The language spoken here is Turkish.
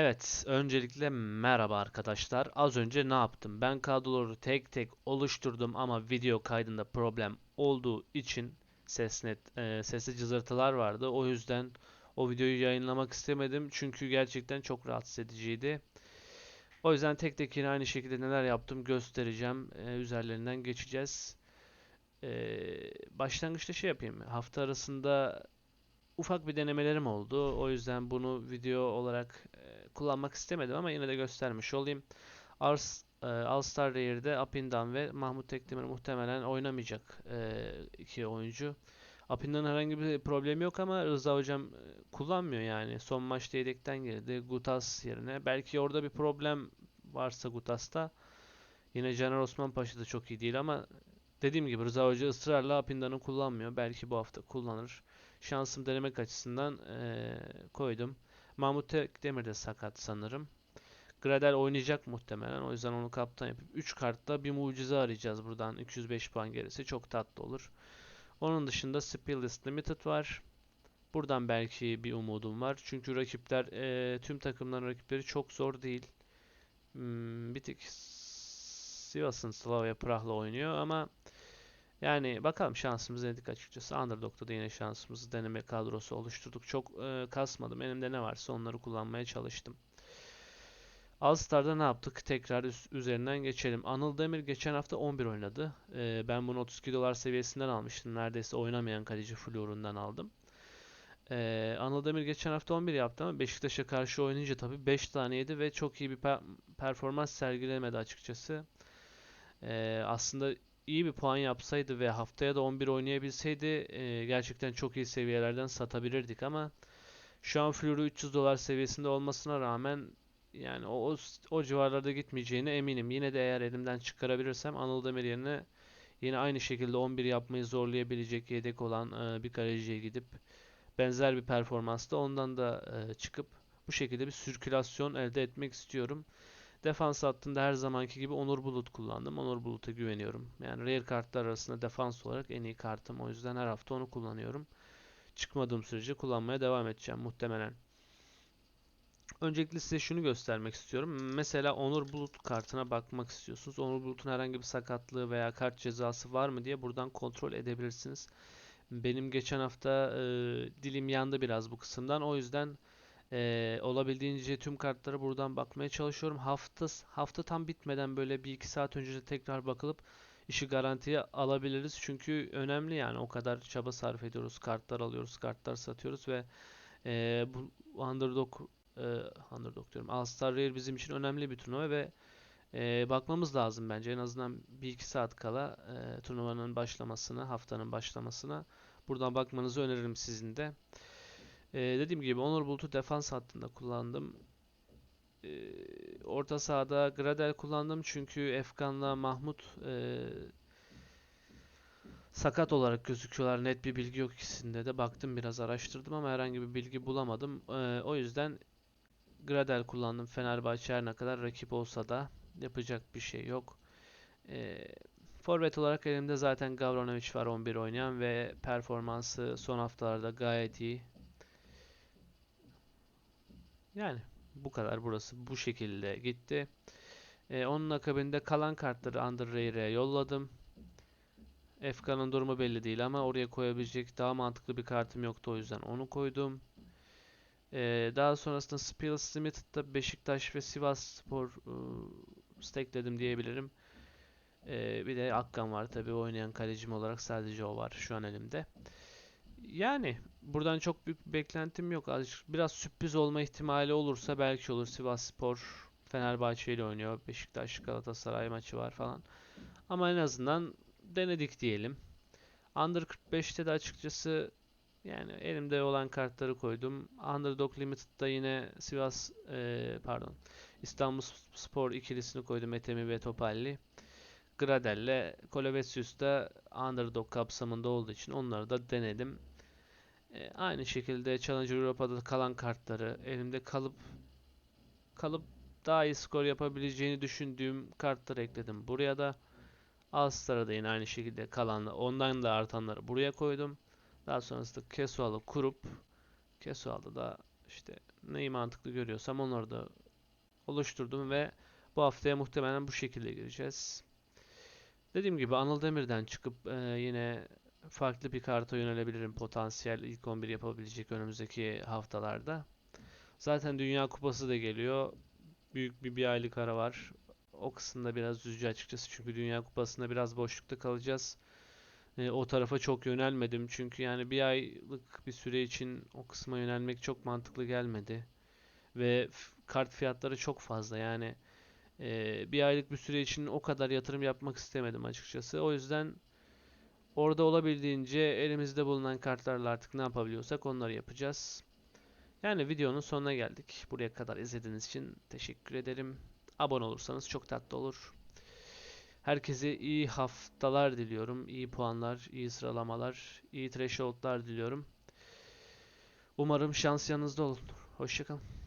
Evet, öncelikle merhaba arkadaşlar. Az önce ne yaptım? Ben kadroları tek tek oluşturdum ama video kaydında problem olduğu için ses net, e, sesli cızırtılar vardı. O yüzden o videoyu yayınlamak istemedim çünkü gerçekten çok rahatsız ediciydi. O yüzden tek tek yine aynı şekilde neler yaptım göstereceğim. E, üzerlerinden geçeceğiz. E, başlangıçta şey yapayım. Hafta arasında ufak bir denemelerim oldu. O yüzden bunu video olarak kullanmak istemedim ama yine de göstermiş olayım. Ars, e, All Star Rare'de Apindan ve Mahmut Tekdemir muhtemelen oynamayacak e, iki oyuncu. Apindan'ın herhangi bir problemi yok ama Rıza hocam e, kullanmıyor yani. Son maçta yedekten girdi Gutas yerine. Belki orada bir problem varsa Gutas'ta. Yine Caner Osman Paşa da çok iyi değil ama dediğim gibi Rıza Hoca ısrarla Apindan'ı kullanmıyor. Belki bu hafta kullanır şansım denemek açısından eee, koydum. Mahmut Tekdemir de sakat sanırım. Gradel oynayacak muhtemelen. O yüzden onu kaptan yapıp 3 kartla bir mucize arayacağız buradan. 205 puan gerisi. Çok tatlı olur. Onun dışında Speedless Limited var. Buradan belki bir umudum var. Çünkü rakipler, eee, tüm takımların rakipleri çok zor değil. Hmm, bir tek Sivas'ın Slavia Prah'la oynuyor ama yani bakalım şansımızı denedik açıkçası. Underdog'da da yine şansımızı deneme kadrosu oluşturduk. Çok e, kasmadım. Elimde ne varsa onları kullanmaya çalıştım. All-Star'da ne yaptık? Tekrar üst- üzerinden geçelim. Anıl Demir geçen hafta 11 oynadı. E, ben bunu 32 dolar seviyesinden almıştım. Neredeyse oynamayan kaleci Flor'undan aldım. E, Anıl Demir geçen hafta 11 yaptı ama Beşiktaş'a karşı oynayınca tabii 5 tane yedi ve çok iyi bir pe- performans sergilemedi açıkçası. E, aslında iyi bir puan yapsaydı ve haftaya da 11 oynayabilseydi e, gerçekten çok iyi seviyelerden satabilirdik ama şu an Fleury 300 dolar seviyesinde olmasına rağmen yani o, o, o civarlarda gitmeyeceğine eminim. Yine de eğer elimden çıkarabilirsem Anıl Demir yerine yine aynı şekilde 11 yapmayı zorlayabilecek yedek olan e, bir kaleciye gidip benzer bir performansta ondan da e, çıkıp bu şekilde bir sirkülasyon elde etmek istiyorum. Defans hattında her zamanki gibi Onur Bulut kullandım. Onur Bulut'a güveniyorum. Yani rare kartlar arasında defans olarak en iyi kartım. O yüzden her hafta onu kullanıyorum. Çıkmadığım sürece kullanmaya devam edeceğim muhtemelen. Öncelikle size şunu göstermek istiyorum. Mesela Onur Bulut kartına bakmak istiyorsunuz. Onur Bulut'un herhangi bir sakatlığı veya kart cezası var mı diye buradan kontrol edebilirsiniz. Benim geçen hafta e, dilim yandı biraz bu kısımdan. O yüzden ee, olabildiğince tüm kartlara buradan bakmaya çalışıyorum. Hafta hafta tam bitmeden böyle bir iki saat önce de tekrar bakılıp işi garantiye alabiliriz. Çünkü önemli yani o kadar çaba sarf ediyoruz. Kartlar alıyoruz, kartlar satıyoruz ve e, bu Underdog e, Underdog diyorum. All Star Rare bizim için önemli bir turnuva ve e, bakmamız lazım bence. En azından bir iki saat kala e, turnuvanın başlamasına, haftanın başlamasına buradan bakmanızı öneririm sizin de. Ee, dediğim gibi Onur Bulut'u defans hattında kullandım. Ee, orta sahada Gradel kullandım çünkü Efkan'la Mahmut e, sakat olarak gözüküyorlar. Net bir bilgi yok ikisinde de. Baktım biraz araştırdım ama herhangi bir bilgi bulamadım. Ee, o yüzden Gradel kullandım. Fenerbahçe her ne kadar rakip olsa da yapacak bir şey yok. Ee, forvet olarak elimde zaten Gavranovic var 11 oynayan ve performansı son haftalarda gayet iyi. Yani bu kadar burası bu şekilde gitti. Ee, onun akabinde kalan kartları Under Rare'e yolladım. Efkan'ın durumu belli değil ama oraya koyabilecek daha mantıklı bir kartım yoktu o yüzden onu koydum. Ee, daha sonrasında Spills Limited'da Beşiktaş ve Sivasspor ıı, stakeledim diyebilirim. Ee, bir de Akkan var tabii oynayan kalecim olarak sadece o var şu an elimde. Yani buradan çok büyük bir beklentim yok. Biraz sürpriz olma ihtimali olursa belki olur. Sivasspor Fenerbahçe ile oynuyor. Beşiktaş Galatasaray maçı var falan. Ama en azından denedik diyelim. Under 45'te de açıkçası yani elimde olan kartları koydum. Underdog Limited'da yine Sivas e, pardon İstanbul Spor ikilisini koydum. Etemi ve Topalli. Gradel'le Kolovesius da Underdog kapsamında olduğu için onları da denedim. E, aynı şekilde Challenger Europa'da kalan kartları elimde kalıp kalıp daha iyi skor yapabileceğini düşündüğüm kartları ekledim. Buraya da All-Star'a da yine aynı şekilde kalanla ondan da artanları buraya koydum. Daha sonrasında Kesual'ı kurup Kesual'da da işte neyi mantıklı görüyorsam onları da oluşturdum ve bu haftaya muhtemelen bu şekilde gireceğiz. Dediğim gibi Anıl Demir'den çıkıp e, yine farklı bir karta yönelebilirim potansiyel ilk 11 yapabilecek önümüzdeki haftalarda. Zaten Dünya Kupası da geliyor. Büyük bir bir aylık ara var. O kısımda biraz üzücü açıkçası çünkü Dünya Kupası'nda biraz boşlukta kalacağız. E, o tarafa çok yönelmedim çünkü yani bir aylık bir süre için o kısma yönelmek çok mantıklı gelmedi. Ve kart fiyatları çok fazla yani e, bir aylık bir süre için o kadar yatırım yapmak istemedim açıkçası. O yüzden orada olabildiğince elimizde bulunan kartlarla artık ne yapabiliyorsak onları yapacağız. Yani videonun sonuna geldik. Buraya kadar izlediğiniz için teşekkür ederim. Abone olursanız çok tatlı olur. Herkese iyi haftalar diliyorum. iyi puanlar, iyi sıralamalar, iyi thresholdlar diliyorum. Umarım şans yanınızda olur. Hoşçakalın.